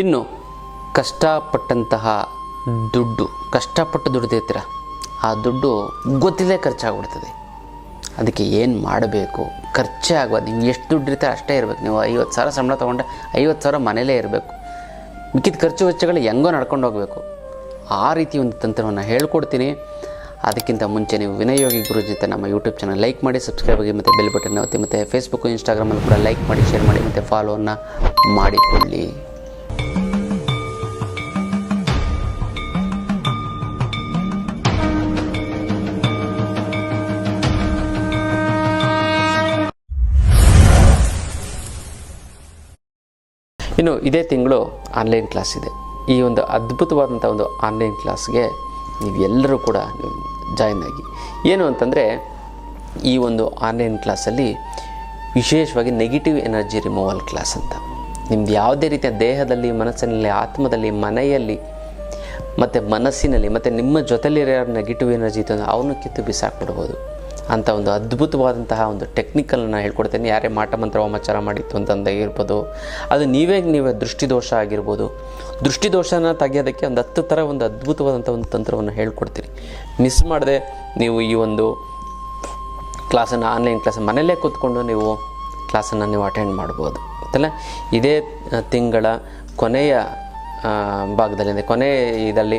ಇನ್ನು ಕಷ್ಟಪಟ್ಟಂತಹ ದುಡ್ಡು, ಕಷ್ಟಪಟ್ಟು ದುಡ್ದಿರ್ತೀರ ಆ ದುಡ್ಡು ಗೊತ್ತಿಲ್ಲದೆ ಖರ್ಚಾಗ್ಬಿಡ್ತದೆ. ಅದಕ್ಕೆ ಏನು ಮಾಡಬೇಕು? ಖರ್ಚೇ ಆಗೋದು ನಿಮ್ಗೆ ಎಷ್ಟು ದುಡ್ಡು ಇರ್ತಾರೆ ಅಷ್ಟೇ ಇರಬೇಕು. ನೀವು ಐವತ್ತು ಸಾವಿರ ಸಂಬಳ ತೊಗೊಂಡ್ರೆ ಐವತ್ತು ಸಾವಿರ ಮನೇಲೇ ಇರಬೇಕು. ಮಿಕ್ಕಿದ ಖರ್ಚು ವೆಚ್ಚಗಳು ಹೆಂಗೋ ನಡ್ಕೊಂಡು ಹೋಗಬೇಕು. ಆ ರೀತಿ ಒಂದು ತಂತ್ರವನ್ನು ಹೇಳ್ಕೊಡ್ತೀನಿ. ಅದಕ್ಕಿಂತ ಮುಂಚೆ ನೀವು ವಿನಯೋಗಿ ಜೊತೆ ನಮ್ಮ ಯೂಟ್ಯೂಬ್ ಚಾನಲ್ ಲೈಕ್ ಮಾಡಿ, ಸಬ್ಸ್ಕ್ರೈಬ್ ಆಗಿ, ಮತ್ತು ಬೆಲ್ ಬಟನ್ ಒತ್ತಿ, ಮತ್ತು ಫೇಸ್ಬುಕ್ಕು ಇನ್ಸ್ಟಾಗ್ರಾಮಲ್ಲಿ ಕೂಡ ಲೈಕ್ ಮಾಡಿ, ಶೇರ್ ಮಾಡಿ, ಮತ್ತು ಫಾಲೋವನ್ನು ಮಾಡಿಕೊಳ್ಳಿ. ಇನ್ನು ಇದೇ ತಿಂಗಳು ಆನ್ಲೈನ್ ಕ್ಲಾಸ್ ಇದೆ. ಈ ಒಂದು ಅದ್ಭುತವಾದಂಥ ಒಂದು ಆನ್ಲೈನ್ ಕ್ಲಾಸ್ಗೆ ನೀವು ಎಲ್ಲರೂ ಕೂಡ ಜಾಯ್ನ್ ಆಗಿ. ಏನು ಅಂತಂದರೆ, ಈ ಒಂದು ಆನ್ಲೈನ್ ಕ್ಲಾಸಲ್ಲಿ ವಿಶೇಷವಾಗಿ ನೆಗೆಟಿವ್ ಎನರ್ಜಿ ರಿಮೂವಲ್ ಕ್ಲಾಸ್ ಅಂತ. ನಿಮ್ದು ಯಾವುದೇ ರೀತಿಯ ದೇಹದಲ್ಲಿ, ಮನಸ್ಸಿನಲ್ಲಿ, ಆತ್ಮದಲ್ಲಿ, ಮನೆಯಲ್ಲಿ, ಮತ್ತು ಮನಸ್ಸಿನಲ್ಲಿ, ಮತ್ತು ನಿಮ್ಮ ಜೊತೆಲಿರೋ ನೆಗೆಟಿವ್ ಎನರ್ಜಿ ಇತ್ತು ಅವನು ಕಿತ್ತು ಬಿಸಾಕ್ಬಿಡ್ಬೋದು. ಅಂಥ ಒಂದು ಅದ್ಭುತವಾದಂತಹ ಒಂದು ಟೆಕ್ನಿಕಲ್ನ ಹೇಳ್ಕೊಡ್ತೇನೆ. ಯಾರೇ ಮಾಟ ಮಂತ್ರ ಮಾಡಿತ್ತು ಅಂತಂದ ಇರ್ಬೋದು. ಅದು ನೀವೇ ನೀವೇ ದೃಷ್ಟಿದೋಷ ಆಗಿರ್ಬೋದು. ದೃಷ್ಟಿದೋಷನ ತೆಗೆಯೋದಕ್ಕೆ ಒಂದು ಹತ್ತು ಥರ ಒಂದು ಅದ್ಭುತವಾದಂಥ ಒಂದು ತಂತ್ರವನ್ನು ಹೇಳ್ಕೊಡ್ತೀನಿ. ಮಿಸ್ ಮಾಡದೆ ನೀವು ಈ ಒಂದು ಕ್ಲಾಸನ್ನು ಆನ್ಲೈನ್ ಕ್ಲಾಸ್ ಮನೆಯಲ್ಲೇ ಕೂತ್ಕೊಂಡು ನೀವು ಕ್ಲಾಸನ್ನು ನೀವು ಅಟೆಂಡ್ ಮಾಡ್ಬೋದು. ಗೊತ್ತಲ್ಲ ಇದೇ ತಿಂಗಳ ಕೊನೆಯ ಭಾಗದಲ್ಲಿ ಅಂದರೆ ಕೊನೆಯ ಇದರಲ್ಲಿ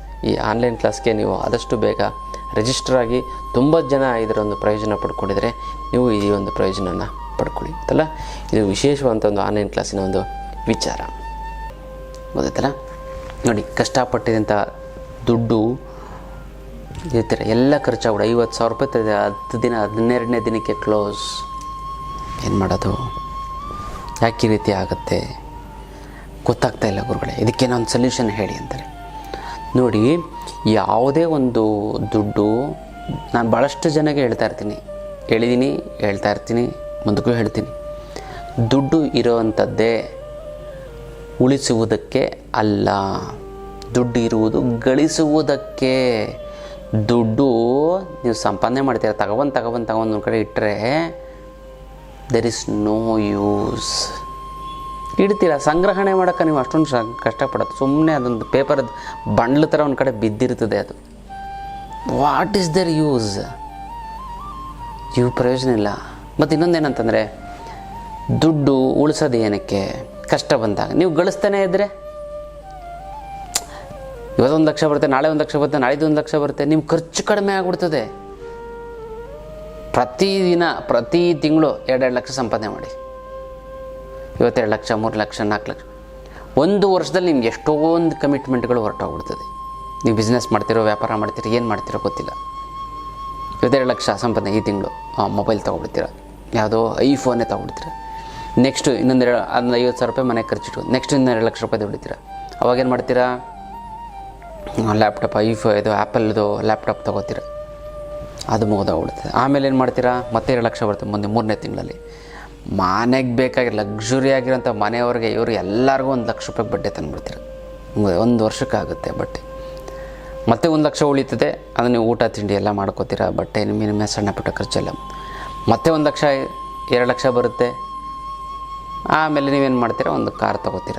ಈ ಆನ್ಲೈನ್ ಕ್ಲಾಸ್ಗೆ ನೀವು ಆದಷ್ಟು ಬೇಗ ರಿಜಿಸ್ಟರ್ ಆಗಿ ತುಂಬ ಜನ ಇದರ ಒಂದು ಪ್ರಯೋಜನ ಪಡ್ಕೊಂಡಿದ್ರೆ ನೀವು ಈ ಒಂದು ಪ್ರಯೋಜನನ ಪಡ್ಕೊಳ್ಳಿ. ಅಂತಲ್ಲ ಇದು ವಿಶೇಷವಾದಂಥ ಒಂದು ಆನ್ಲೈನ್ ಕ್ಲಾಸಿನ ಒಂದು ವಿಚಾರ. ಗೊತ್ತಾಯ್ತಲ್ಲ ನೋಡಿ ಕಷ್ಟಪಟ್ಟಿದಂಥ ದುಡ್ಡು ಇರ್ತೀರ ಎಲ್ಲ ಖರ್ಚಾಗ್ಬಿಡ ಐವತ್ತು ಸಾವಿರ ರೂಪಾಯಿ ತಂದೆ ಹತ್ತು ದಿನ ಹದಿನೆರಡನೇ ದಿನಕ್ಕೆ ಕ್ಲೋಸ್ ಏನು ಮಾಡೋದು? ಯಾಕೆ ರೀತಿ ಆಗುತ್ತೆ? ಗೊತ್ತಾಗ್ತಾ ಇಲ್ಲ ಗುರುಗಳೇ. ಇದಕ್ಕೇನೋ ಒಂದು ಸೊಲ್ಯೂಷನ್ ಹೇಳಿ ಅಂತಾರೆ. ನೋಡಿ, ಯಾವುದೇ ಒಂದು ದುಡ್ಡು ನಾನು ಭಾಳಷ್ಟು ಜನಕ್ಕೆ ಹೇಳ್ತಾ ಇರ್ತೀನಿ. ಹೇಳಿದ್ದೀನಿ ಹೇಳ್ತಾ ಇರ್ತೀನಿ, ಮುಂದಕ್ಕೂ ಹೇಳ್ತೀನಿ. ದುಡ್ಡು ಇರೋವಂಥದ್ದೇ ಉಳಿಸುವುದಕ್ಕೆ ಅಲ್ಲ, ದುಡ್ಡು ಇರುವುದು ಗಳಿಸುವುದಕ್ಕೆ. ದುಡ್ಡು ನೀವು ಸಂಪಾದನೆ ಮಾಡ್ತೀರ ತಗೊಬಂದು ತಗೊಬಂದು ತಗೊಂಡು ಒಂದು ಕಡೆ ಇಟ್ಟರೆ ದೆರ್ ಇಸ್ ನೋ ಯೂಸ್ ಇಡ್ತೀರ? ಸಂಗ್ರಹಣೆ ಮಾಡೋಕ್ಕೆ ನೀವು ಅಷ್ಟೊಂದು ಶ ಕಷ್ಟಪಡೋದು. ಸುಮ್ಮನೆ ಅದೊಂದು ಪೇಪರದ ಬಂಡ್ಲ ಥರ ಒಂದು ಕಡೆ ಬಿದ್ದಿರ್ತದೆ ಅದು. ವಾಟ್ ಈಸ್ ದರ್ ಯೂಸ್ ಇವು ಪ್ರಯೋಜನ ಇಲ್ಲ. ಮತ್ತು ಇನ್ನೊಂದೇನಂತಂದರೆ, ದುಡ್ಡು ಉಳಿಸೋದು ಏನಕ್ಕೆ? ಕಷ್ಟ ಬಂದಾಗ. ನೀವು ಗಳಿಸ್ತಾನೆ ಇದ್ದರೆ ಇವತ್ತೊಂದು ಲಕ್ಷ ಬರುತ್ತೆ, ನಾಳೆ ಒಂದು ಲಕ್ಷ ಬರುತ್ತೆ ನಾಳೆದು ಒಂದು ಲಕ್ಷ ಬರುತ್ತೆ. ನಿಮ್ಮ ಖರ್ಚು ಕಡಿಮೆ ಆಗಿಬಿಡ್ತದೆ. ಪ್ರತಿದಿನ ಪ್ರತಿ ತಿಂಗಳು ಎರಡೆರಡು ಲಕ್ಷ ಸಂಪಾದನೆ ಮಾಡಿ. ಇವತ್ತೆರಡು ಲಕ್ಷ, ಮೂರು ಲಕ್ಷ, ನಾಲ್ಕು ಲಕ್ಷ. ಒಂದು ವರ್ಷದಲ್ಲಿ ನಿಮ್ಗೆ ಎಷ್ಟೊಂದು ಕಮಿಟ್ಮೆಂಟ್ಗಳು ಹೊರಟೋಗ್ಬಿಡ್ತದೆ. ನೀವು ಬಿಸ್ನೆಸ್ ಮಾಡ್ತಿರೋ, ವ್ಯಾಪಾರ ಮಾಡ್ತೀರ, ಏನು ಮಾಡ್ತಿರೋ ಗೊತ್ತಿಲ್ಲ. ಇವತ್ತೆರಡು ಲಕ್ಷ ಸಂಪಾದನೆ ಈ ತಿಂಗಳು. ಮೊಬೈಲ್ ತೊಗೊಬಿಡ್ತೀರ? ಯಾವುದೋ ಐಫೋನೇ ತೊಗೊಬಿಡ್ತೀರ? ನೆಕ್ಸ್ಟು ಇನ್ನೊಂದೆರಡು ಅದನ್ನ ಐವತ್ತು ಸಾವಿರ ರೂಪಾಯಿ ಮನೆಗೆ ಖರ್ಚಿಟ್ಟು ನೆಕ್ಸ್ಟ್ ಇನ್ನೆರಡು ಲಕ್ಷ ರೂಪಾಯಿ ದುಡಿತೀರ? ಅವಾಗೇನು ಮಾಡ್ತೀರಾ? ಲ್ಯಾಪ್ಟಾಪ್ ಐಫೋ ಇದು ಆ್ಯಪಲ್ದು ಲ್ಯಾಪ್ಟಾಪ್ ತೊಗೋತೀರ. ಅದು ಮುಗಿದೋಗ್ಬಿಡ್ತದೆ ಆಮೇಲೆ ಏನು ಮಾಡ್ತೀರಾ? ಮತ್ತೆ ಎರಡು ಲಕ್ಷ ಬರುತ್ತೆ ಮುಂದೆ, ಮೂರನೇ ತಿಂಗಳಲ್ಲಿ. ಮನೆಗೆ ಬೇಕಾಗಿ ಲಕ್ಸುರಿ ಆಗಿರೋಂಥ ಮನೆಯವ್ರಿಗೆ ಇವರು ಎಲ್ಲರಿಗೂ ಒಂದು ಲಕ್ಷ ರೂಪಾಯಿ ಬಡ್ಡೆ ತಂದುಬಿಡ್ತೀರ. ಒಂದು ವರ್ಷಕ್ಕಾಗುತ್ತೆ ಬಟ್ಟೆ ಮತ್ತೆ ಒಂದು ಲಕ್ಷ ಉಳಿತದೆ ಅದನ್ನು ನೀವು ಊಟ, ತಿಂಡಿ ಎಲ್ಲ ಮಾಡ್ಕೋತೀರ, ಬಟ್ಟೆ ನಿಮ್ಮ ನಿಮ್ಮ ಸಣ್ಣ ಪುಟ್ಟ ಖರ್ಚೆಲ್ಲ. ಮತ್ತೆ ಒಂದು ಲಕ್ಷ, ಎರಡು ಲಕ್ಷ ಬರುತ್ತೆ. ಆಮೇಲೆ ನೀವೇನು ಮಾಡ್ತೀರಾ, ಒಂದು ಕಾರ್ ತೊಗೋತೀರ.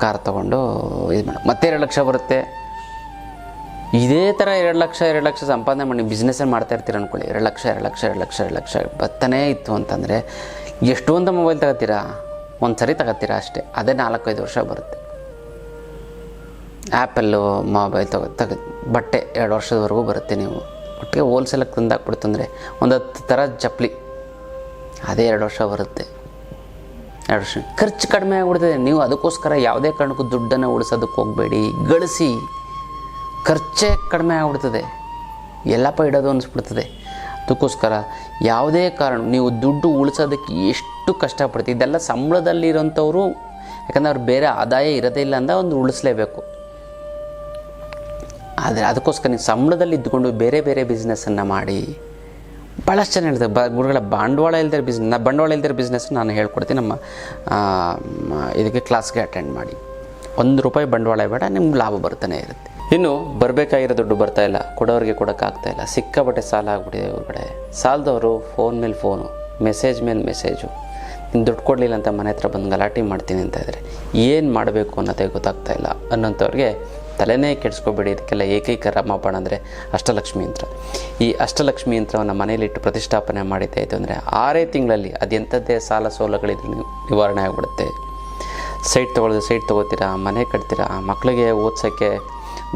ಕಾರ್ ತೊಗೊಂಡು ಇದು ಮಾಡಿ. ಮತ್ತೆ ಎರಡು ಲಕ್ಷ ಬರುತ್ತೆ. ಇದೇ ಥರ ಎರಡು ಲಕ್ಷ ಎರಡು ಲಕ್ಷ ಸಂಪಾದನೆ ಮಾಡಿ ಬಿಸ್ನೆಸ್ಸೇ ಮಾಡ್ತಾ ಇರ್ತೀರ ಅಂದ್ಕೊಳ್ಳಿ ಎರಡು ಲಕ್ಷ ಎರಡು ಲಕ್ಷ ಎರಡು ಲಕ್ಷ ಎರಡು ಲಕ್ಷ ಬರ್ತಾನೇ ಇತ್ತು ಅಂತಂದರೆ ಎಷ್ಟೊಂದು ಮೊಬೈಲ್ ತಗೋತೀರಾ? ಒಂದು ಸರಿ ತಗೋತೀರಾ ಅಷ್ಟೇ. ಅದೇ ನಾಲ್ಕೈದು ವರ್ಷ ಬರುತ್ತೆ. ಆ್ಯಪಲ್ಲು ಮೊಬೈಲ್ ತಗೋ, ತಗ, ಬಟ್ಟೆ ಎರಡು ವರ್ಷದವರೆಗೂ ಬರುತ್ತೆ ನೀವು. ಒಟ್ಟಿಗೆ ಹೋಲ್ಸೇಲಾಗಿ ತಂದಾಕ್ಬಿಡ್ತಂದರೆ ಒಂದು ಹತ್ತು ಥರ ಚಪ್ಪಲಿ ಅದೇ ಎರಡು ವರ್ಷ ಬರುತ್ತೆ. ಎರಡು ವರ್ಷ ಖರ್ಚು ಕಡಿಮೆ ಆಗ್ಬಿಡ್ತದೆ. ನೀವು ಅದಕ್ಕೋಸ್ಕರ ಯಾವುದೇ ಕಾರಣಕ್ಕೂ ದುಡ್ಡನ್ನು ಉಳಿಸೋದಕ್ಕೆ ಹೋಗಬೇಡಿ. ಗಳಿಸಿ. ಖರ್ಚೇ ಕಡಿಮೆ ಆಗ್ಬಿಡ್ತದೆ. ಎಲ್ಲಪ್ಪ ಇಡೋದು ಅನಿಸ್ಬಿಡ್ತದೆ. ಅದಕ್ಕೋಸ್ಕರ ಯಾವುದೇ ಕಾರಣ, ನೀವು ದುಡ್ಡು ಉಳಿಸೋದಕ್ಕೆ ಎಷ್ಟು ಕಷ್ಟಪಡ್ತೀವಿ ಇದೆಲ್ಲ ಸಂಬಳದಲ್ಲಿರೋಂಥವ್ರು, ಯಾಕಂದರೆ ಅವ್ರು ಬೇರೆ ಆದಾಯ ಇರೋದೇ ಇಲ್ಲ ಅಂದ ಒಂದು ಉಳಿಸ್ಲೇಬೇಕು. ಆದರೆ ಅದಕ್ಕೋಸ್ಕರ ನೀವು ಸಂಬಳದಲ್ಲಿ ಇದ್ದುಕೊಂಡು ಬೇರೆ ಬೇರೆ ಬಿಸ್ನೆಸ್ಸನ್ನು ಮಾಡಿ ಭಾಳಷ್ಟು ಜನ ಹೇಳ್ತಾರೆ, ಬ, ಗುರುಗಳ, ಬಂಡವಾಳ ಇಲ್ದೇ ಬಿಸ್ನೆಸ್ ನಾ ಬಂಡವಾಳ ಇಲ್ದೇ ಬಿಸ್ನೆಸ್ ನಾನು ಹೇಳ್ಕೊಡ್ತೀನಿ. ನಮ್ಮ ಇದಕ್ಕೆ ಕ್ಲಾಸ್ಗೆ ಅಟೆಂಡ್ ಮಾಡಿ. ಒಂದು ರೂಪಾಯಿ ಬಂಡವಾಳ ಬೇಡ, ನಿಮ್ಗೆ ಲಾಭ ಬರ್ತಾನೆ ಇರುತ್ತೆ. ಇನ್ನು ಬರಬೇಕಾಗಿರೋ ದುಡ್ಡು ಬರ್ತಾ ಇಲ್ಲ, ಕೊಡೋರಿಗೆ ಕೊಡೋಕ್ಕಾಗ್ತಾ ಇಲ್ಲ, ಸಿಕ್ಕಾಪಟ್ಟೆ ಸಾಲ ಆಗ್ಬಿಟ್ಟಿದೆ ಹೊರಗಡೆ ಸಾಲದವರು ಫೋನ್ ಮೇಲೆ ಫೋನು ಮೆಸೇಜ್ ಮೇಲೆ ಮೆಸೇಜು ನೀನು ದುಡ್ಡು ಕೊಡಲಿಲ್ಲ ಅಂತ ಮನೆ ಹತ್ರ ಬಂದು ಗಲಾಟೆ ಮಾಡ್ತೀನಿ ಅಂತ ಇದ್ದಾರೆ ಏನು ಮಾಡಬೇಕು ಅನ್ನೋದೇ ಗೊತ್ತಾಗ್ತಾ ಇಲ್ಲ. ಅನ್ನೋಂಥವ್ರಿಗೆ ತಲೆನೇ ಕೆಡಿಸ್ಕೋಬೇಡಿ, ಇದಕ್ಕೆಲ್ಲ ಏಕೈಕ ರಾಮಬಾಣ ಅಂದರೆ ಅಷ್ಟಲಕ್ಷ್ಮಿ ಯಂತ್ರ. ಈ ಅಷ್ಟಲಕ್ಷ್ಮಿ ಯಂತ್ರವನ್ನು ಮನೆಯಲ್ಲಿಟ್ಟು ಪ್ರತಿಷ್ಠಾಪನೆ ಮಾಡಿದ್ದೆ ಆಯಿತು ಅಂದರೆ ಆರೇ ತಿಂಗಳಲ್ಲಿ ಅದೆಂಥದ್ದೇ ಸಾಲ ಸೋಲಗಳಿದ್ರು ನೀವು, ನಿವಾರಣೆ ಆಗಿಬಿಡುತ್ತೆ. ಸೈಟ್ ತೊಗೊಳ್ಳೋದು ಸೈಟ್ ತೊಗೋತೀರಾ, ಮನೆ ಕಟ್ತೀರಾ ಮಕ್ಕಳಿಗೆ ಓದ್ಸೋಕ್ಕೆ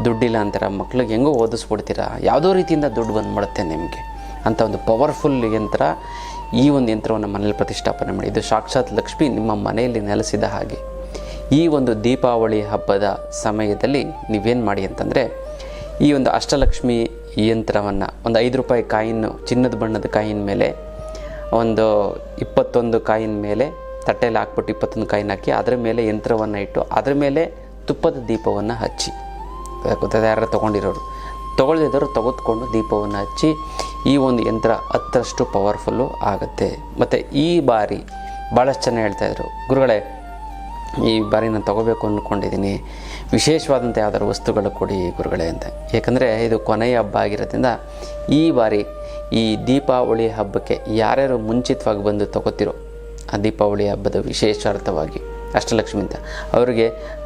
ದುಡ್ಡಿಲ್ಲ ಅಂತೀರ? ಮಕ್ಳಿಗೆ ಹೆಂಗೋ ಓದಿಸ್ಬಿಡ್ತೀರಾ? ಯಾವುದೋ ರೀತಿಯಿಂದ ದುಡ್ಡು ಬಂದ್ಬಿಡುತ್ತೆ ನಿಮಗೆ. ಅಂತ ಒಂದು ಪವರ್ಫುಲ್ ಯಂತ್ರ ಈ ಒಂದು ಯಂತ್ರವನ್ನು ಮನೇಲಿ ಪ್ರತಿಷ್ಠಾಪನೆ ಮಾಡಿ. ಇದು ಸಾಕ್ಷಾತ್ ಲಕ್ಷ್ಮಿ ನಿಮ್ಮ ಮನೆಯಲ್ಲಿ ನೆಲೆಸಿದ ಹಾಗೆ. ಈ ಒಂದು ದೀಪಾವಳಿ ಹಬ್ಬದ ಸಮಯದಲ್ಲಿ ನೀವೇನು ಮಾಡಿ ಅಂತಂದರೆ, ಈ ಒಂದು ಅಷ್ಟಲಕ್ಷ್ಮಿ ಯಂತ್ರವನ್ನು ಒಂದು ಐದು ರೂಪಾಯಿ ಕಾಯಿನ್ನು ಚಿನ್ನದ ಬಣ್ಣದ ಕಾಯಿನ ಮೇಲೆ, ಒಂದು ಇಪ್ಪತ್ತೊಂದು ಕಾಯಿನ ಮೇಲೆ ತಟ್ಟೆಯಲ್ಲಿ ಹಾಕ್ಬಿಟ್ಟು ಇಪ್ಪತ್ತೊಂದು ಕಾಯಿನ ಹಾಕಿ, ಅದರ ಮೇಲೆ ಯಂತ್ರವನ್ನು ಇಟ್ಟು, ಅದರ ಮೇಲೆ ತುಪ್ಪದ ದೀಪವನ್ನು ಹಚ್ಚಿ. ಯಾರು ತೊಗೊಂಡಿರೋರು. ತೊಗೊಳ್ದಿದ್ದವರು ತೆಗೆದುಕೊಂಡು ದೀಪವನ್ನು ಹಚ್ಚಿ ಈ ಒಂದು ಯಂತ್ರ ಹತ್ತರಷ್ಟು ಪವರ್ಫುಲ್ಲು ಆಗುತ್ತೆ. ಮತ್ತು ಈ ಬಾರಿ ಭಾಳಷ್ಟು ಜನ ಹೇಳ್ತಾಯಿದ್ರು ಗುರುಗಳೇ, ಈ ಬಾರಿ ನಾನು ತೊಗೋಬೇಕು ಅಂದ್ಕೊಂಡಿದ್ದೀನಿ ವಿಶೇಷವಾದಂಥ ಯಾವ್ದಾದ್ರು ವಸ್ತುಗಳು ಕೊಡಿ ಗುರುಗಳೇ ಅಂತ. ಏಕೆಂದರೆ ಇದು ಕೊನೆಯ ಹಬ್ಬ ಆಗಿರೋದ್ರಿಂದ ಈ ಬಾರಿ ಈ ದೀಪಾವಳಿ ಹಬ್ಬಕ್ಕೆ ಯಾರ್ಯಾರು ಮುಂಚಿತವಾಗಿ ಬಂದು ತಗೋತಿರೋ ಆ ದೀಪಾವಳಿ ಹಬ್ಬದ ವಿಶೇಷಾರ್ಥವಾಗಿ ಅಷ್ಟಲಕ್ಷ್ಮಿ ಅಂತ. ಅವರಿಗೆ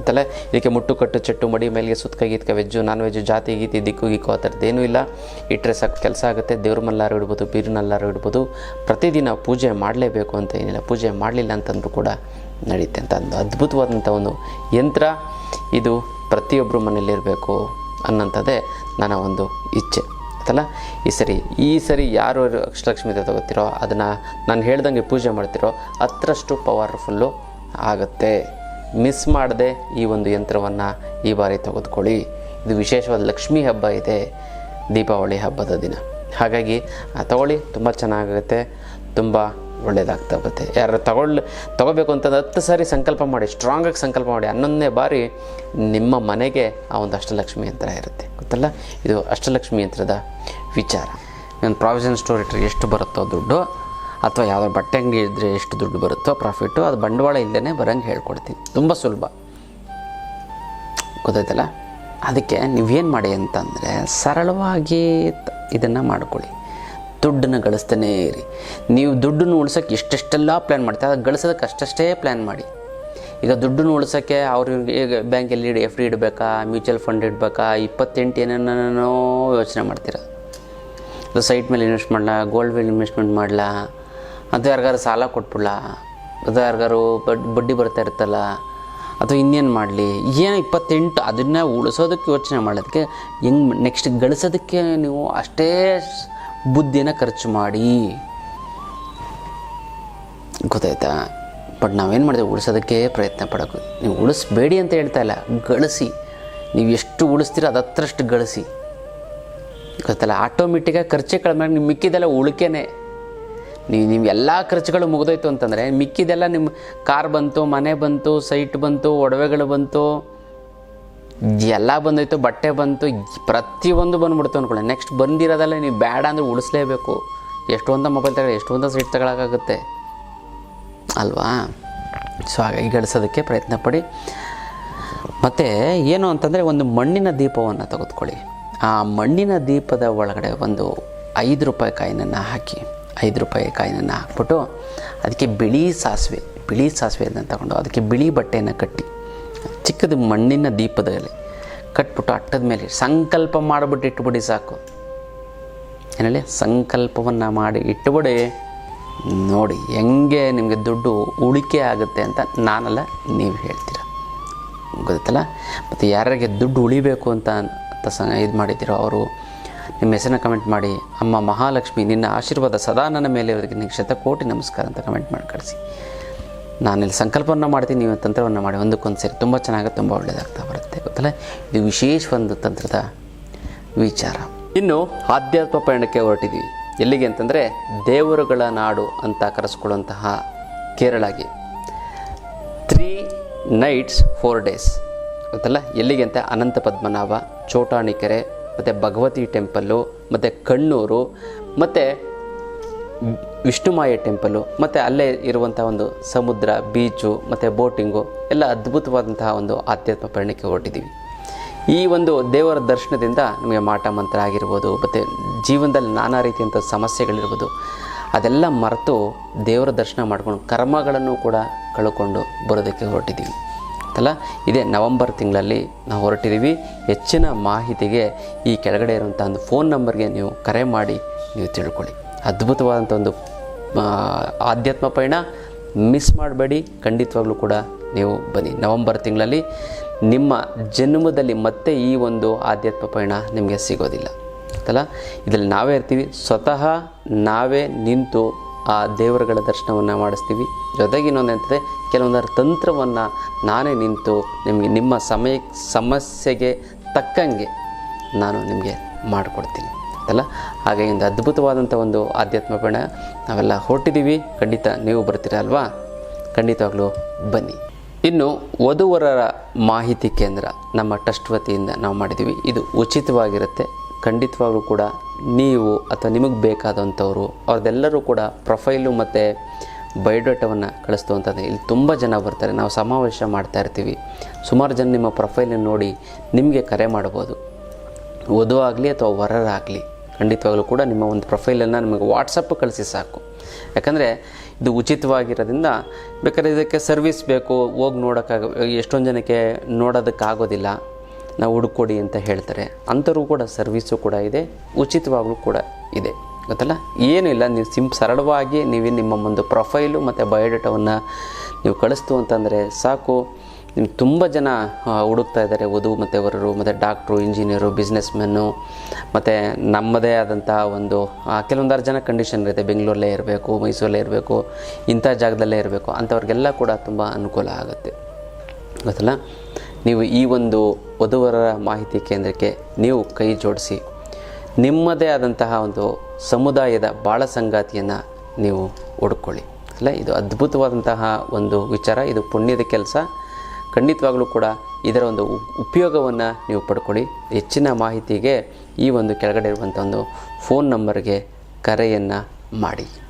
ಗೊತ್ತಲ್ಲ ಇದಕ್ಕೆ ಮುಟ್ಟು ಕಟ್ಟು ಚೆಟ್ಟು, ಮಡಿ ಮೇಲಿಗೆ ಸುತ್ತಕ ಗೀತ್ಕ ವೆಜ್ಜು ನಾನ್ ವೆಜ್ಜು ಜಾತಿ, ಗೀತಿ, ದಿಕ್ಕು, ಗಿಕ್ಕು, ಆ ಥರದ್ದೇನೂ ಇಲ್ಲ. ಇಟ್ಟರೆ ಸಾಕು, ಕೆಲಸ ಆಗುತ್ತೆ, ದೇವ್ರ ಮಲ್ಲಾರು ಇಡ್ಬೋದು ಬೀರಿನಲ್ಲಾರು ಇಡ್ಬೋದು. ಪ್ರತಿದಿನ ಪೂಜೆ ಮಾಡಲೇಬೇಕು ಅಂತ ಏನಿಲ್ಲ, ಪೂಜೆ ಮಾಡಲಿಲ್ಲ ಅಂತಂದ್ರೂ ಕೂಡ ನಡೆಯುತ್ತೆ ಅಂತ ಒಂದು ಅದ್ಭುತವಾದಂಥ ಒಂದು ಯಂತ್ರ. ಇದು ಪ್ರತಿಯೊಬ್ಬರು ಮನೆಯಲ್ಲಿರಬೇಕು ಅನ್ನೋಂಥದ್ದೇ ನನ್ನ ಒಂದು ಇಚ್ಛೆ, ಆಯ್ತಲ್ಲ? ಈ ಸರಿ ಈ ಸರಿ ಯಾರು ಅಕ್ಷಲಕ್ಷ್ಮಿ ತಗೋತಿರೋ, ಅದನ್ನು ನಾನು ಹೇಳ್ದಂಗೆ ಪೂಜೆ ಮಾಡ್ತಿರೋ ಹತ್ತರಷ್ಟು ಪವರ್ಫುಲ್ಲು ಆಗುತ್ತೆ. ಮಿಸ್ ಮಾಡದೆ ಈ ಒಂದು ಯಂತ್ರವನ್ನು ಈ ಬಾರಿ ತೆಗೆದುಕೊಳ್ಳಿ. ಇದು ವಿಶೇಷವಾದ ಲಕ್ಷ್ಮೀ ಹಬ್ಬ ಇದೆ, ದೀಪಾವಳಿ ಹಬ್ಬದ ದಿನ. ಹಾಗಾಗಿ ತಗೊಳ್ಳಿ, ತುಂಬ ಚೆನ್ನಾಗುತ್ತೆ ತುಂಬ ಒಳ್ಳೆಯದಾಗ್ತಾ ಬರುತ್ತೆ ಯಾರು ತಗೊಳ್ಳಿ ತಗೋಬೇಕು ಅಂತಂದ್ರೆ ಹತ್ತು ಸಾರಿ ಸಂಕಲ್ಪ ಮಾಡಿ ಸ್ಟ್ರಾಂಗಾಗಿ ಸಂಕಲ್ಪ ಮಾಡಿ, ಹನ್ನೊಂದನೇ ಬಾರಿ ನಿಮ್ಮ ಮನೆಗೆ ಆ ಒಂದು ಅಷ್ಟಲಕ್ಷ್ಮಿ ಯಂತ್ರ ಇರುತ್ತೆ. ಗೊತ್ತಲ್ಲ? ಇದು ಅಷ್ಟಲಕ್ಷ್ಮಿ ಯಂತ್ರದ ವಿಚಾರ. ನನ್ನ ಪ್ರಾವಿಷನ್ ಸ್ಟೋರ್ ಇಟ್ಟರೆ ಎಷ್ಟು ಬರುತ್ತೋ ದುಡ್ಡು ಅಥವಾ ಯಾವುದೋ ಬಟ್ಟೆ ಅಂಗಡಿ ಇದ್ದರೆ ಎಷ್ಟು ದುಡ್ಡು ಬರುತ್ತೋ ಪ್ರಾಫಿಟ್ಟು ಅದು ಬಂಡವಾಳ ಇಲ್ಲದೇ ಬರೋಂಗೆ ಹೇಳ್ಕೊಡ್ತೀನಿ. ತುಂಬ ಸುಲಭ. ಗೊತ್ತಾಯ್ತಲ್ಲ? ಅದಕ್ಕೆ ನೀವೇನು ಮಾಡಿ ಅಂತಂದರೆ ಸರಳವಾಗಿ ಇದನ್ನು ಮಾಡ್ಕೊಳ್ಳಿ. ದುಡ್ಡನ್ನು ಗಳಿಸ್ತಾನೇ ಇರಿ. ನೀವು ದುಡ್ಡನ್ನು ಉಳ್ಸೋಕ್ಕೆ ಇಷ್ಟೆಷ್ಟೆಲ್ಲ ಪ್ಲ್ಯಾನ್ ಮಾಡ್ತೀವಿ ಅದು ಗಳಿಸೋದಕ್ಕೆ ಅಷ್ಟಷ್ಟೇ ಪ್ಲ್ಯಾನ್ ಮಾಡಿ. ಈಗ ದುಡ್ಡನ್ನು ಉಳ್ಸೋಕ್ಕೆ ಅವ್ರಿಗೆ ಈಗ ಬ್ಯಾಂಕಲ್ಲಿ ಇಡಿ, ಎಫ್ ಡಿ ಇಡಬೇಕಾ, ಮ್ಯೂಚುವಲ್ ಫಂಡ್ ಇಡಬೇಕಾ, ಇಪ್ಪತ್ತೆಂಟು ಏನೇನೋ ಯೋಚನೆ ಮಾಡ್ತೀರ. ಅದು ಸೈಟ್ ಮೇಲೆ ಇನ್ವೆಸ್ಟ್ ಮಾಡಲಾ ಗೋಲ್ಡ್ ಮೇಲೆ ಇನ್ವೆಸ್ಟ್ಮೆಂಟ್ ಮಾಡಲ ಅಥವಾ ಯಾರಿಗಾರು ಸಾಲ ಕೊಟ್ಬಿಡ್ಲ ಅದು ಯಾರಿಗಾರು ಬಡ್, ಬಡ್ಡಿ ಬರ್ತಾ ಇರುತ್ತಲ್ಲ, ಅಥವಾ ಇನ್ನೇನು ಮಾಡಲಿ? ಏನು ಇಪ್ಪತ್ತೆಂಟು, ಅದನ್ನು ಉಳಿಸೋದಕ್ಕೆ ಯೋಚನೆ ಮಾಡೋದಕ್ಕೆ ಹೆಂಗೆ ನೆಕ್ಸ್ಟ್ ಗಳಿಸೋದಕ್ಕೆ ನೀವು ಅಷ್ಟೇ ಬುದ್ಧಿನ ಖರ್ಚು ಮಾಡಿ. ಗೊತ್ತಾಯ್ತಾ? ಬಟ್ ನಾವೇನು ಮಾಡಿದೆ, ಉಳಿಸೋದಕ್ಕೆ ಪ್ರಯತ್ನ ಪಡೋದು ನೀವು ಉಳಿಸ್ಬೇಡಿ ಅಂತ ಹೇಳ್ತಾ ಇಲ್ಲ, ಗಳಿಸಿ. ನೀವು ಎಷ್ಟು ಉಳಿಸ್ತೀರೋ ಅದು ಗಳಿಸಿ. ಗೊತ್ತಲ್ಲ ಆಟೋಮೆಟಿಕಾಗಿ ಖರ್ಚೆ ಕಡಿಮೆ ನಿಮ್ಮ ಮಿಕ್ಕಿದೆಲ್ಲ ಉಳಿಕೆನೆ. ನೀವು ನೀವು ಎಲ್ಲ ಖರ್ಚುಗಳು ಮುಗಿದೋಯ್ತು ಅಂತಂದರೆ ಮಿಕ್ಕಿದೆಲ್ಲ ನಿಮ್ಮ ಕಾರ್ ಬಂತು, ಮನೆ ಬಂತು, ಸೈಟ್ ಬಂತು, ಒಡವೆಗಳು ಬಂತು, ಎಲ್ಲ ಬಂದೋಯ್ತು, ಬಟ್ಟೆ ಬಂತು, ಪ್ರತಿಯೊಂದು ಬಂದ್ಬಿಡ್ತು ಅಂದ್ಕೊಳ್ಳಿ ನೆಕ್ಸ್ಟ್ ಬಂದಿರೋದಲ್ಲ ನೀವು ಬೇಡ ಅಂದರೆ ಉಳಿಸ್ಲೇಬೇಕು. ಎಷ್ಟೊಂದ ಮೊಬೈಲ್ ತಗೊಳ್ಳಿ ಎಷ್ಟೊಂದ ಸೈಟ್ ತಗೊಳಕ್ಕಾಗುತ್ತೆ. ಅಲ್ವಾ? ಸೊ ಹಾಗಾಗಿ ಗಳಿಸೋದಕ್ಕೆ ಪ್ರಯತ್ನ ಪಡಿ. ಮತ್ತು ಏನು ಅಂತಂದರೆ ಒಂದು ಮಣ್ಣಿನ ದೀಪವನ್ನು ತೆಗೆದುಕೊಳ್ಳಿ. ಆ ಮಣ್ಣಿನ ದೀಪದ ಒಳಗಡೆ ಒಂದು ಐದು ರೂಪಾಯಿ ಕಾಯಿನನ್ನು ಹಾಕಿ. ಐದು ರೂಪಾಯಿ ಕಾಯಿನನ್ನು ಹಾಕ್ಬಿಟ್ಟು ಅದಕ್ಕೆ ಬಿಳಿ ಸಾಸಿವೆ, ಬಿಳಿ ಸಾಸಿವೆಯನ್ನು ತಗೊಂಡು ಅದಕ್ಕೆ ಬಿಳಿ ಬಟ್ಟೆಯನ್ನು ಕಟ್ಟಿ, ಚಿಕ್ಕದು ಮಣ್ಣಿನ ದೀಪದಲ್ಲಿ ಕಟ್ಬಿಟ್ಟು ಅಟ್ಟದ ಮೇಲೆ ಸಂಕಲ್ಪ ಮಾಡಿಬಿಟ್ಟು ಇಟ್ಬಿಡಿ ಸಾಕು. ಏನೇಳಿ ಸಂಕಲ್ಪವನ್ನು ಮಾಡಿ ಇಟ್ಟುಬಿಡಿ. ನೋಡಿ ಹೆಂಗೆ ನಿಮಗೆ ದುಡ್ಡು ಉಳಿಕೆ ಆಗುತ್ತೆ ಅಂತ ನಾನಲ್ಲ, ನೀವು ಹೇಳ್ತೀರ? ಗೊತ್ತಲ್ಲ? ಮತ್ತು ಯಾರ್ಯಾರಿಗೆ ದುಡ್ಡು ಉಳಿಬೇಕು ಅಂತ ಅಂತ ಇದು ಮಾಡಿದ್ದೀರೋ ಅವರು ನಿಮ್ಮ ಹೆಸರನ್ನ ಕಮೆಂಟ್ ಮಾಡಿ, ಅಮ್ಮ ಮಹಾಲಕ್ಷ್ಮಿ, ನಿನ್ನ ಆಶೀರ್ವಾದ ಸದಾ ನನ್ನ ಮೇಲೆ ಅವರಿಗೆ ಶತಕೋಟಿ ನಮಸ್ಕಾರ ಅಂತ ಕಮೆಂಟ್ ಮಾಡಿ ಕಳಿಸಿ. ನಾನಿಲ್ಲಿ ಸಂಕಲ್ಪವನ್ನು ಮಾಡ್ತೀನಿ, ನೀವು ತಂತ್ರವನ್ನು ಮಾಡಿ, ಒಂದಕ್ಕೊಂದು ಸೇರಿ ತುಂಬ ಚೆನ್ನಾಗಿ, ತುಂಬ ಒಳ್ಳೆಯದಾಗ್ತಾ ಬರುತ್ತೆ, ಗೊತ್ತಲ್ಲ? ಇದು ವಿಶೇಷ ಒಂದು ತಂತ್ರದ ವಿಚಾರ. ಇನ್ನು ಆಧ್ಯಾತ್ಮ ಪಯಣಕ್ಕೆ ಹೊರಟಿದ್ದೀವಿ ಎಲ್ಲಿಗೆ ಅಂತಂದರೆ, ದೇವರುಗಳ ನಾಡು ಅಂತ ಕರೆಸ್ಕೊಳ್ಳುವಂತಹ ಕೇರಳಗೆ. ತ್ರೀ ನೈಟ್ಸ್ ಫೋರ್ ಡೇಸ್ ಗೊತ್ತಲ್ಲ? ಎಲ್ಲಿಗೆ ಅಂತ? ಅನಂತ ಪದ್ಮನಾಭ, ಚೋಟಾಣಿಕೆರೆ ಮತ್ತು ಭಗವತಿ ಟೆಂಪಲ್ಲು ಮತ್ತು ಕಣ್ಣೂರು, ಮತ್ತು ವಿಷ್ಣುಮಾಯ ಟೆಂಪಲ್ಲು ಮತ್ತು ಅಲ್ಲೇ ಇರುವಂಥ ಒಂದು ಸಮುದ್ರ, ಬೀಚು, ಮತ್ತು ಬೋಟಿಂಗು, ಎಲ್ಲ ಅದ್ಭುತವಾದಂತಹ ಒಂದು ಆಧ್ಯಾತ್ಮ ಪಯಣಕ್ಕೆ ಹೊರಟಿದ್ದೀವಿ. ಈ ಒಂದು ದೇವರ ದರ್ಶನದಿಂದ ನಮಗೆ ಮಾಟ ಮಂತ್ರ ಆಗಿರ್ಬೋದು, ಮತ್ತು ಜೀವನದಲ್ಲಿ ನಾನಾ ರೀತಿಯಂಥ ಸಮಸ್ಯೆಗಳಿರ್ಬೋದು, ಅದೆಲ್ಲ ಮರೆತು ದೇವರ ದರ್ಶನ ಮಾಡ್ಕೊಂಡು ಕರ್ಮಗಳನ್ನು ಕೂಡ ಕಳ್ಕೊಂಡು ಬರೋದಕ್ಕೆ ಹೊರಟಿದ್ದೀವಿ. ಅಲ್ಲ ಇದೇ ನವಂಬರ್ ತಿಂಗಳಲ್ಲಿ ನಾವು ಹೊರಟಿದ್ದೀವಿ. ಹೆಚ್ಚಿನ ಮಾಹಿತಿಗೆ ಈ ಕೆಳಗಡೆ ಇರುವಂಥ ಒಂದು ಫೋನ್ ನಂಬರ್ಗೆ ನೀವು ಕರೆ ಮಾಡಿ ನೀವು ತಿಳ್ಕೊಳ್ಳಿ. ಅದ್ಭುತವಾದಂಥ ಒಂದು ಆಧ್ಯಾತ್ಮ ಪಯಣ. ಮಿಸ್ ಮಾಡಬೇಡಿ, ಖಂಡಿತವಾಗ್ಲೂ ಕೂಡ ನೀವು ಬನ್ನಿ. ನವಂಬರ್ ತಿಂಗಳಲ್ಲಿ ನಿಮ್ಮ ಜನ್ಮದಲ್ಲಿ ಮತ್ತೆ ಈ ಒಂದು ಆಧ್ಯಾತ್ಮ ಪಯಣ ನಿಮಗೆ ಸಿಗೋದಿಲ್ಲ. ಅಲ್ಲ ಇದರಲ್ಲಿ ನಾವೇ ಇರ್ತೀವಿ. ಸ್ವತಃ ನಾವೇ ನಿಂತು ಆ ದೇವರುಗಳ ದರ್ಶನವನ್ನು ಮಾಡಿಸ್ತೀವಿ. ಜೊತೆಗೆ ಇನ್ನೊಂದು ಕೆಲವೊಂದರ ತಂತ್ರವನ್ನು ನಾನೇ ನಿಂತು ನಿಮಗೆ ನಿಮ್ಮ ಸಮಯ, ಸಮಸ್ಯೆಗೆ ತಕ್ಕಂಗೆ ನಾನು ನಿಮಗೆ ಮಾಡಿಕೊಡ್ತೀನಿ. ಅಲ್ಲ? ಹಾಗೆ ಒಂದು ಅದ್ಭುತವಾದಂಥ ಒಂದು ಆಧ್ಯಾತ್ಮ ಬಣ ನಾವೆಲ್ಲ ಹೊರಟಿದ್ದೀವಿ. ಖಂಡಿತ ನೀವು ಬರ್ತೀರ ಅಲ್ವಾ? ಖಂಡಿತವಾಗ್ಲೂ ಬನ್ನಿ. ಇನ್ನು ವಧುವರರ ಮಾಹಿತಿ ಕೇಂದ್ರ ನಮ್ಮ ಟ್ರಸ್ಟ್ ವತಿಯಿಂದ ನಾವು ಮಾಡಿದ್ದೀವಿ. ಇದು ಉಚಿತವಾಗಿರುತ್ತೆ. ಖಂಡಿತವಾಗ್ಲೂ ಕೂಡ ನೀವು ಅಥವಾ ನಿಮಗೆ ಬೇಕಾದಂಥವರು, ಅವ್ರದ್ದೆಲ್ಲರೂ ಕೂಡ ಪ್ರೊಫೈಲು ಮತ್ತು ಬಯೋಡಾಟವನ್ನು ಕಳಿಸ್ತುವಂಥದ್ದು ಇಲ್ಲಿ ತುಂಬ ಜನ ಬರ್ತಾರೆ. ನಾವು ಸಮಾವೇಶ ಮಾಡ್ತಾ ಇರ್ತೀವಿ. ಸುಮಾರು ಜನ ನಿಮ್ಮ ಪ್ರೊಫೈಲನ್ನು ನೋಡಿ ನಿಮಗೆ ಕರೆ ಮಾಡ್ಬೋದು. ಆಗಲಿ ಅಥವಾ ವರರಾಗಲಿ ಖಂಡಿತವಾಗಲೂ ಕೂಡ ನಿಮ್ಮ ಒಂದು ಪ್ರೊಫೈಲನ್ನು ನಿಮಗೆ ವಾಟ್ಸಪ್ ಕಳಿಸಿ ಸಾಕು. ಯಾಕಂದರೆ ಇದು ಉಚಿತವಾಗಿರೋದ್ರಿಂದ ಬೇಕಾದ್ರೆ ಇದಕ್ಕೆ ಸರ್ವಿಸ್ ಬೇಕು. ಹೋಗಿ ನೋಡೋಕ್ಕಾಗ ಎಷ್ಟೊಂದು ಜನಕ್ಕೆ ನೋಡೋದಕ್ಕಾಗೋದಿಲ್ಲ. ನಾವು ಹುಡುಕೊಡಿ ಅಂತ ಹೇಳ್ತಾರೆ. ಅಂಥವ್ರಿಗೂ ಕೂಡ ಸರ್ವಿಸು ಕೂಡ ಇದೆ, ಉಚಿತವಾಗಲೂ ಕೂಡ ಇದೆ. ಗೊತ್ತಲ್ಲ? ಏನೂ ಇಲ್ಲ. ನೀವು ಸಿಂ, ಸರಳವಾಗಿ ನೀವು ನಿಮ್ಮ ಒಂದು ಪ್ರೊಫೈಲು ಮತ್ತು ಬಯೋಡೇಟಾವನ್ನು ನೀವು ಕಳಿಸ್ತು ಅಂತಂದರೆ ಸಾಕು. ನಿಮ್ಗೆ ತುಂಬ ಜನ ಹುಡುಕ್ತಾ ಇದ್ದಾರೆ. ವಧು ಮತ್ತು ವರರು, ಮತ್ತು ಡಾಕ್ಟ್ರು, ಇಂಜಿನಿಯರು ಬಿಸ್ನೆಸ್ ಮೆನ್ನು ಮತ್ತು ನಮ್ಮದೇ ಆದಂತಹ ಒಂದು ಕೆಲವೊಂದಾರು ಜನ ಕಂಡೀಷನ್ ಇರುತ್ತೆ. ಬೆಂಗಳೂರಲ್ಲೇ ಇರಬೇಕು, ಮೈಸೂರಲ್ಲೇ ಇರಬೇಕು, ಇಂಥ ಜಾಗದಲ್ಲೇ ಇರಬೇಕು. ಅಂಥವ್ರಿಗೆಲ್ಲ ಕೂಡ ತುಂಬ ಅನುಕೂಲ ಆಗುತ್ತೆ. ಗೊತ್ತಲ್ಲ? ನೀವು ಈ ಒಂದು ವಧುವರರ ಮಾಹಿತಿ ಕೇಂದ್ರಕ್ಕೆ ನೀವು ಕೈ ಜೋಡಿಸಿ. ನಿಮ್ಮದೇ ಆದಂತಹ ಒಂದು ಸಮುದಾಯದ ಬಾಳ ಸಂಗಾತಿಯನ್ನು ನೀವು ಹುಡ್ಕೊಳ್ಳಿ. ಅಲ್ಲ, ಇದು ಅದ್ಭುತವಾದಂತಹ ಒಂದು ವಿಚಾರ, ಇದು ಪುಣ್ಯದ ಕೆಲಸ. ಖಂಡಿತವಾಗಲೂ ಕೂಡ ಇದರ ಒಂದು ಉಪಯೋಗವನ್ನು ನೀವು ಪಡ್ಕೊಳ್ಳಿ. ಹೆಚ್ಚಿನ ಮಾಹಿತಿಗೆ ಈ ಒಂದು ಕೆಳಗಡೆ ಇರುವಂಥ ಒಂದು ಫೋನ್ ನಂಬರ್ಗೆ ಕರೆಯನ್ನು ಮಾಡಿ.